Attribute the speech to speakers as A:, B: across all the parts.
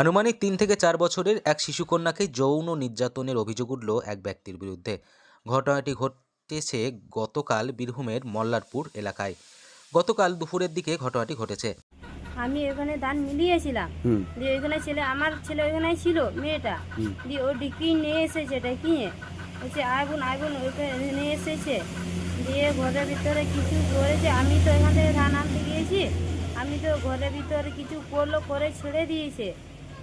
A: আনুমানিক তিন থেকে চার বছরের এক শিশুকন্যাকে যৌন নির্যাতনের অভিযোগ উঠল এক ব্যক্তির বিরুদ্ধে। ঘটনাটি ঘটেছে গতকাল বীরভূমের মল্লারপুর এলাকায়। গতকাল দুপুরের দিকে ঘটনাটি ঘটেছে।
B: আমি ওখানে দান মিলিয়েছিলাম। দিয়ে ওইখানে ছেলে আমার ছেলে ওইখানে ছিল মেয়েটা। দিয়ে ও ডিকি নিয়ে এসেছে এটা ডেকিয়ে বলছে আগুন আগুন ওইখানে নিয়ে এসেছে। দিয়ে ঘরের ভিতরে কিছু করেছে। আমি তো এখান থেকে ধান আনতে গিয়েছি। আমি তো ঘরের ভিতরে কিছু করল করে ছেড়ে দিয়েছে।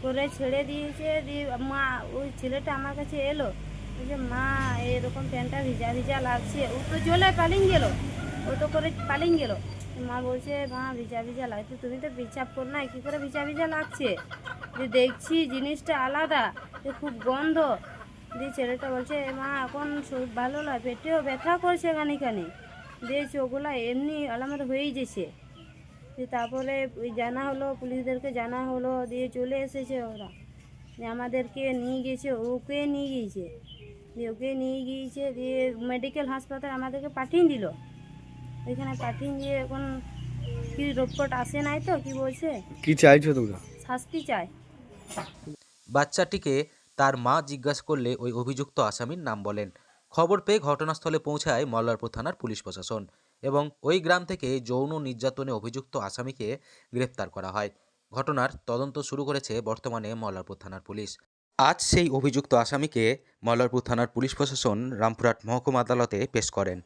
B: করে ছেড়ে দিয়েছে, দিয়ে মা, ওই ছেলেটা আমার কাছে এলো। বলছে, মা, এরকম প্যান্টটা ভিজা ভিজা লাগছে। ও তো চলে পালিয়ে গেল, ও তো করে পালিয়ে গেল। মা বলছে, মা, ভিজা ভিজা লাগছে তুমি তো বিচাপ কর না, কী করে ভিজা ভিজা লাগছে? যে দেখছি জিনিসটা আলাদা, যে খুব গন্ধ। দিয়ে ছেলেটা বলছে, মা, এখন শরীর ভালো নয়, পেটেও ব্যথা করছে এখানে দিয়ে চোখগুলা এমনি আলামত হয়েই যেছে দিয়ে তারপরে ওই জানা হলো পুলিশদেরকে জানা হলো দিয়ে চলে এসেছে ওরা। দিয়ে আমাদেরকে নিয়ে গিয়েছে ওকে নিয়ে গিয়েছে। দিয়ে ওকে নিয়ে গিয়েছে দিয়ে মেডিকেল হাসপাতাল আমাদেরকে পাঠিয়ে দিল। ওইখানে পাঠিয়ে দিয়ে এখন কি রিপোর্ট আসে নাই তো কি বলছে?
C: কি চাইছো তোমরা?
B: শাস্তি চায়
A: বাচ্চাটিকে তার মা জিজ্ঞাসা করলে ওই অভিযুক্ত আসামির নাম বলেন। খবর পেয়ে ঘটনাস্থলে পৌঁছায় মল্লারপুর থানার পুলিশ প্রশাসন। এবং ওই গ্রাম থেকে যৌন নির্যাতনে অভিযুক্ত আসামিকে গ্রেপ্তার করা হয়। ঘটনার তদন্ত শুরু করেছে বর্তমানে মল্লারপুর থানার পুলিশ। আজ সেই অভিযুক্ত আসামিকে মল্লারপুর থানার পুলিশ প্রশাসন রামপুরহাট মহকুমা আদালতে পেশ করেন।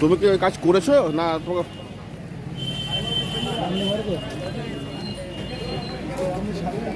C: তুমি কি ওই কাজ করেছ না তোমাকে আমি